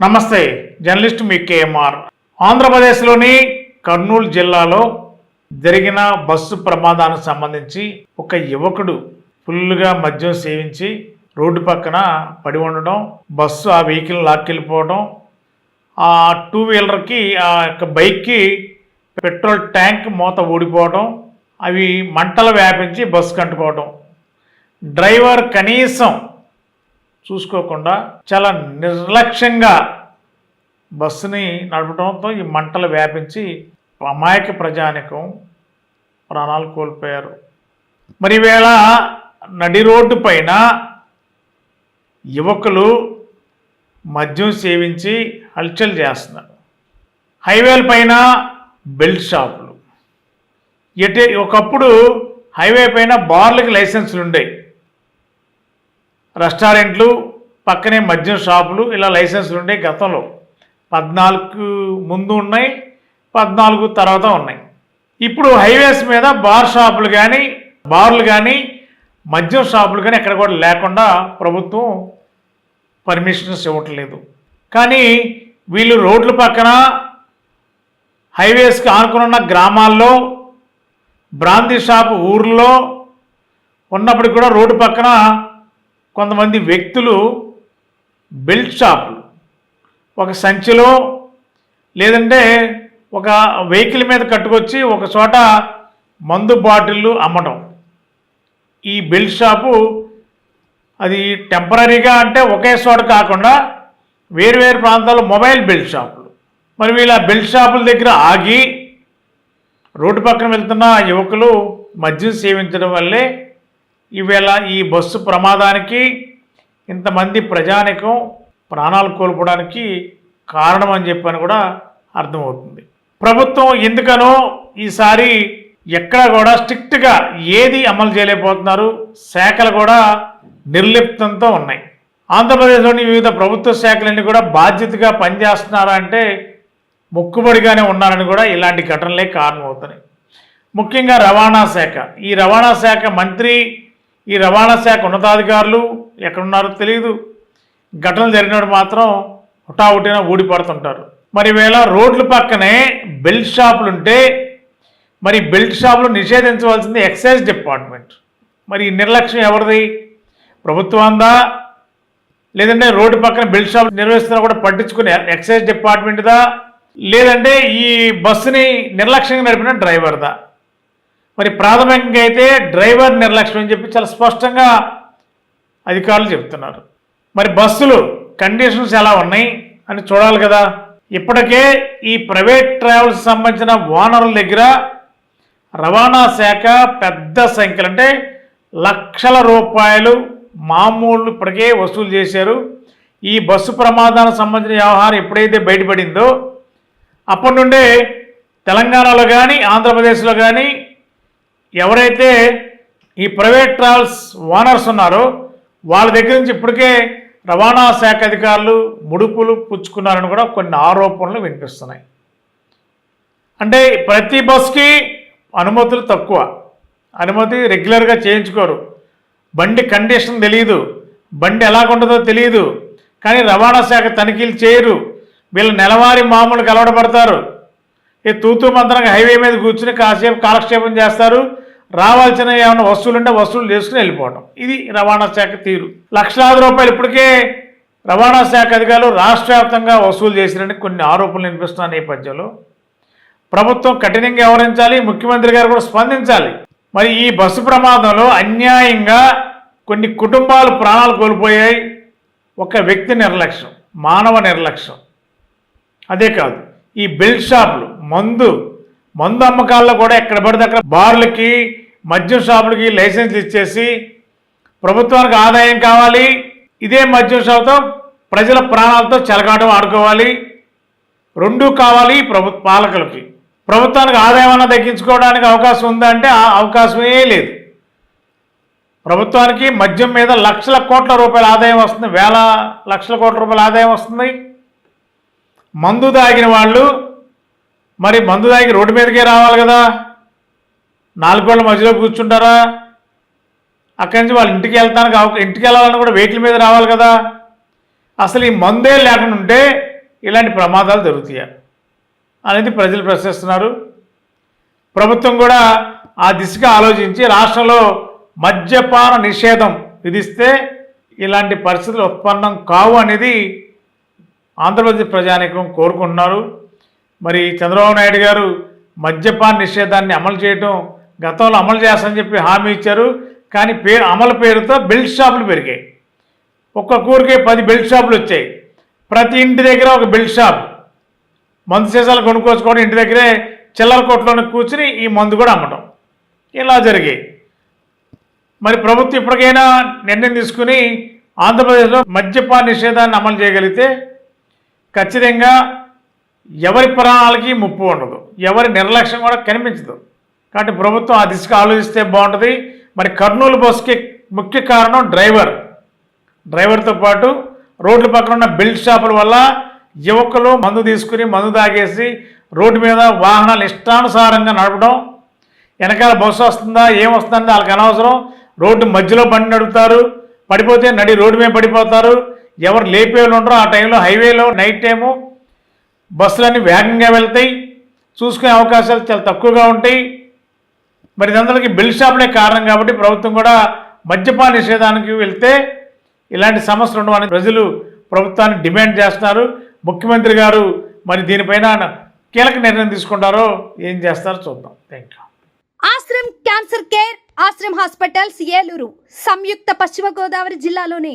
నమస్తే జర్నలిస్ట్ మీ కేఎంఆర్. ఆంధ్రప్రదేశ్లోని కర్నూలు జిల్లాలో జరిగిన బస్సు ప్రమాదానికి సంబంధించి ఒక యువకుడు ఫుల్గా మద్యం సేవించి రోడ్డు పక్కన పడి ఉండడం బస్సు ఆ వెహికల్ లాక్కెళ్ళిపోవడం ఆ టూ వీలర్కి ఆ యొక్క బైక్కి పెట్రోల్ ట్యాంక్ మూత ఊడిపోవడం అవి మంటలు వ్యాపించి బస్సు కంటుకోవడం. డ్రైవర్ కనీసం చూసుకోకుండా చాలా నిర్లక్ష్యంగా బస్సుని నడపడంతో ఈ మంటలు వ్యాపించి అమాయక ప్రజానికం ప్రాణాలు కోల్పోయారు. మరి వేళ నడి రోడ్డు పైన యువకులు మద్యం సేవించి హల్చల్ చేస్తున్నారు. హైవేల పైన బెల్ట్ షాపులు. ఎటే ఒకప్పుడు హైవే పైన బార్లకి లైసెన్సులు ఉండేవి రెస్టారెంట్లు పక్కనే మద్యం షాపులు ఇలా లైసెన్సులు ఉండే గతంలో. పద్నాలుగు ముందు ఉన్నాయి పద్నాలుగు తర్వాత ఉన్నాయి. ఇప్పుడు హైవేస్ మీద బార్ షాపులు కానీ బార్లు కానీ మద్యం షాపులు కానీ ఎక్కడ కూడా లేకుండా ప్రభుత్వం పర్మిషన్స్ ఇవ్వట్లేదు. కానీ వీళ్ళు రోడ్ల పక్కన హైవేస్కి ఆనుకుని ఉన్న గ్రామాల్లో బ్రాంతి షాప్ ఊర్లో ఉన్నప్పటికి కూడా రోడ్డు పక్కన కొంతమంది వ్యక్తులు బెల్ట్ షాపులు. ఒక సంచిలో లేదంటే ఒక వెహికల్ మీద కట్టుకొచ్చి ఒక చోట మందు బాటిళ్ళు అమ్మటం. ఈ బెల్ట్ షాపు అది టెంపరీగా అంటే ఒకే చోట కాకుండా వేరు వేరు ప్రాంతాల్లో మొబైల్ బెల్ట్ షాపులు. మరి వీళ్ళ బెల్ట్ షాపుల దగ్గర ఆగి రోడ్డు పక్కన వెళ్తున్న యువకులు మద్యం సేవించడం వల్లే ఈవేళ ఈ బస్సు ప్రమాదానికి ఇంతమంది ప్రజానికం ప్రాణాలు కోల్పోవడానికి కారణం అని చెప్పని కూడా అర్థమవుతుంది. ప్రభుత్వం ఎందుకనో ఈసారి ఎక్కడ కూడా స్ట్రిక్ట్గా ఏది అమలు చేయలేకపోతున్నారు. శాఖలు కూడా నిర్లిప్తంతో ఉన్నాయి. ఆంధ్రప్రదేశ్లోని వివిధ ప్రభుత్వ శాఖలన్నీ కూడా బాధ్యతగా పనిచేస్తున్నారా అంటే మొక్కుబడిగానే ఉన్నారని కూడా ఇలాంటి ఘటనలే కారణమవుతున్నాయి. ముఖ్యంగా రవాణా శాఖ. ఈ రవాణా శాఖ మంత్రి ఈ రవాణా శాఖ ఉన్నతాధికారులు ఎక్కడున్నారో తెలియదు ఘటనలు జరిగినప్పుడు మాత్రం హుటాహుటిన ఊడిపడుతుంటారు. మరి వేళ రోడ్ల పక్కనే బెల్ట్ షాపులు ఉంటే మరి బెల్ట్ షాపులు నిషేధించవలసింది ఎక్సైజ్ డిపార్ట్మెంట్. మరి నిర్లక్ష్యం ఎవరిది? ప్రభుత్వందా లేదంటే రోడ్డు పక్కన బెల్ట్ షాప్ నిర్వహిస్తున్నా కూడా పట్టించుకునే ఎక్సైజ్ డిపార్ట్మెంట్దా? లేదంటే ఈ బస్సుని నిర్లక్ష్యంగా నడిపిన డ్రైవర్దా? మరి ప్రాథమికంగా అయితే డ్రైవర్ నిర్లక్ష్యం అని చెప్పి చాలా స్పష్టంగా అధికారులు చెప్తున్నారు మరి బస్సులు కండిషన్స్ ఎలా ఉన్నాయి అని చూడాలి కదా. ఇప్పటికే ఈ ప్రైవేట్ ట్రావెల్స్ సంబంధించిన ఓనర్ల దగ్గర రవాణా శాఖ పెద్ద సంఖ్యలు అంటే లక్షల రూపాయలు మామూలు ఇప్పటికే వసూలు చేశారు. ఈ బస్సు ప్రమాదానికి సంబంధించిన వ్యవహారం ఎప్పుడైతే బయటపడిందో అప్పటి నుండే తెలంగాణలో కానీ ఆంధ్రప్రదేశ్లో కానీ ఎవరైతే ఈ ప్రైవేట్ ట్రావెల్స్ ఓనర్స్ ఉన్నారో వాళ్ళ దగ్గర నుంచి ఇప్పటికే రవాణా శాఖ అధికారులు ముడుపులు పుచ్చుకున్నారని కూడా కొన్ని ఆరోపణలు వినిపిస్తున్నాయి. అంటే ప్రతి బస్కి అనుమతులు తక్కువ. అనుమతి రెగ్యులర్గా చేయించుకోరు. బండి కండిషన్ తెలియదు బండి ఎలాగుంటుందో తెలియదు కానీ రవాణా శాఖ తనిఖీలు చేయరు. వీళ్ళు నెలవారీ మామూలుగా అలవాటు పడతారు. ఈ తూతూ మంత్రంగా హైవే మీద కూర్చుని కాసేపు కాలక్షేపం చేస్తారు. రావాల్సిన ఏమైనా వస్తువులు ఉంటే వస్తువులు చేసుకుని వెళ్ళిపోవడం ఇది రవాణా శాఖ తీరు. లక్షలాది రూపాయలు ఇప్పటికే రవాణా శాఖ అధికారులు రాష్ట్ర వ్యాప్తంగా వసూలు చేసినని కొన్ని ఆరోపణలు వినిపిస్తున్న నేపథ్యంలో ప్రభుత్వం కఠినంగా వ్యవహరించాలి ముఖ్యమంత్రి గారు కూడా స్పందించాలి. మరి ఈ బస్సు ప్రమాదంలో అన్యాయంగా కొన్ని కుటుంబాలు ప్రాణాలు కోల్పోయాయి. ఒక వ్యక్తి నిర్లక్ష్యం మానవ నిర్లక్ష్యం. అదే కాదు ఈ బెల్ట్ షాపులు మందు మందు అమ్మకాల్లో కూడా ఎక్కడ పడితే అక్కడ బార్లకి మద్యం షాపులకి లైసెన్స్ ఇచ్చేసి ప్రభుత్వానికి ఆదాయం కావాలి. ఇదే మద్యం షాపుతో ప్రజల ప్రాణాలతో చెలగాటం ఆడుకోవాలి. రెండూ కావాలి ప్రభు పాలకులకి. ప్రభుత్వానికి ఆదాయం అన్న తగ్గించుకోవడానికి అవకాశం ఉందంటే ఆ అవకాశమే లేదు. ప్రభుత్వానికి మద్యం మీద లక్షల కోట్ల రూపాయల ఆదాయం వస్తుంది. వేల లక్షల కోట్ల రూపాయల ఆదాయం వస్తుంది. మందు తాగిన వాళ్ళు మరి మందు దానికి రోడ్డు మీదకే రావాలి కదా? నాలుగోళ్ళ మధ్యలో కూర్చుంటారా? అక్కడి నుంచి వాళ్ళ ఇంటికి వెళ్తానికి కావు ఇంటికి వెళ్ళాలని కూడా వెహికల్ మీద రావాలి కదా? అసలు ఈ మందే లేకుండా ఉంటే ఇలాంటి ప్రమాదాలు జరుగుతాయి? అనేది ప్రజలు ప్రశ్నిస్తున్నారు. ప్రభుత్వం కూడా ఆ దిశగా ఆలోచించి రాష్ట్రంలో మద్యపాన నిషేధం విధిస్తే ఇలాంటి పరిస్థితులు ఉత్పన్నం కావు అనేది ఆంధ్రప్రదేశ్ ప్రజానీకం కోరుకుంటున్నారు. మరి చంద్రబాబు నాయుడు గారు మద్యపాన నిషేధాన్ని అమలు చేయటం గతంలో అమలు చేస్తామని చెప్పి హామీ ఇచ్చారు. కానీ పేరు అమలు పేరుతో బెల్ట్ షాపులు పెరిగాయి. ఒక్క ఊరికి పది బెల్ట్ షాపులు వచ్చాయి. ప్రతి ఇంటి దగ్గర ఒక బెల్ట్ షాప్. మందు సీసాలు కొనుక్కోచుకోవడం ఇంటి దగ్గరే చిల్లర కొట్లోనే కూర్చుని ఈ మందు కూడా అమ్మటం. ఇలా జరిగాయి. మరి ప్రభుత్వం ఇప్పటికైనా నిర్ణయం తీసుకుని ఆంధ్రప్రదేశ్లో మద్యపాన నిషేధాన్ని అమలు చేయగలిగితే ఖచ్చితంగా ఎవరి ప్రాణాలకి ముప్పు ఉండదు. ఎవరి నిర్లక్ష్యం కూడా కనిపించదు. కాబట్టి ప్రభుత్వం ఆ దిశగా ఆలోచిస్తే బాగుంటుంది. మరి కర్నూలు బస్కి ముఖ్య కారణం డ్రైవర్. డ్రైవర్తో పాటు రోడ్ల పక్కన ఉన్న బిల్డ్ షాపుల వల్ల యువకులు మందు తీసుకుని మందు తాగేసి రోడ్డు మీద వాహనాలు ఇష్టానుసారంగా నడపడం. వెనకాల బస్సు వస్తుందా ఏమొస్తుందని వాళ్ళకి అనవసరం. రోడ్డు మధ్యలో బండి నడుపుతారు. పడిపోతే నడి రోడ్డు మీద పడిపోతారు. ఎవరు లేపే ఉండరు ఆ టైంలో హైవేలో నైట్ టైము బస్సులన్నీ వేగంగా వెళ్తాయి చూసుకునే అవకాశాలు చాలా తక్కువగా ఉంటాయి. మరి ఇదందరికీ బిల్ షాపులే కారణం కాబట్టి ప్రభుత్వం కూడా మద్యపాన నిషేధానికి వెళ్తే ఇలాంటి సమస్యలు ఉండవని ప్రజలు ప్రభుత్వాన్ని డిమాండ్ చేస్తున్నారు. ముఖ్యమంత్రి గారు మరి దీనిపైన కీలక నిర్ణయం తీసుకుంటారో ఏం చేస్తారో చూద్దాం. Thank you Ashram cancer care Ashram hospitals Eluru సంయుక్త పశ్చిమ గోదావరి జిల్లాలోని